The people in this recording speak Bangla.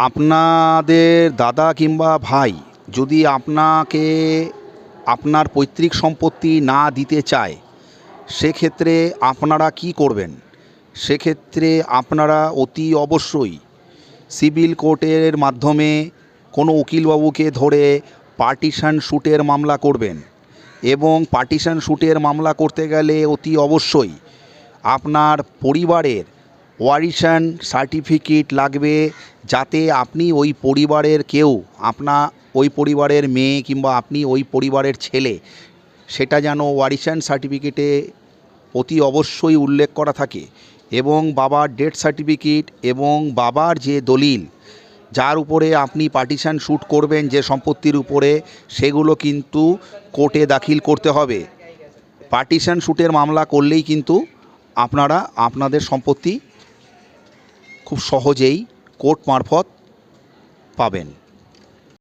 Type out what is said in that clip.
আপনাদের দাদা কিংবা ভাই যদি আপনাকে আপনার পৈতৃক সম্পত্তি না দিতে চায়, সেক্ষেত্রে আপনারা কি করবেন? সেক্ষেত্রে আপনারা অতি অবশ্যই সিভিল কোর্টের মাধ্যমে কোনো উকিলবাবুকে ধরে পার্টিশন শ্যুটের মামলা করবেন এবং পার্টিশান শ্যুটের মামলা করতে গেলে অতি অবশ্যই আপনার পরিবারের ওয়ারিশন সার্টিফিকেট লাগবে যাতে আপনি ওই পরিবারের কেউ, আপনা, ওই পরিবারের মেয়ে কিংবা আপনি ওই পরিবারের ছেলে, সেটা যেন ওয়ারিশন সার্টিফিকেটে অতি অবশ্যই উল্লেখ করা থাকে এবং বাবার ডেথ সার্টিফিকেট এবং বাবার যে দলিল, যার উপরে আপনি পার্টিশন শ্যুট করবেন যে সম্পত্তির উপরে, সেগুলো কিন্তু কোর্টে দাখিল করতে হবে। পার্টিশন শ্যুটের মামলা করলেই কিন্তু আপনারা, আপনাদের সম্পত্তি খুব সহজেই কোর্ট মারফত পাবেন।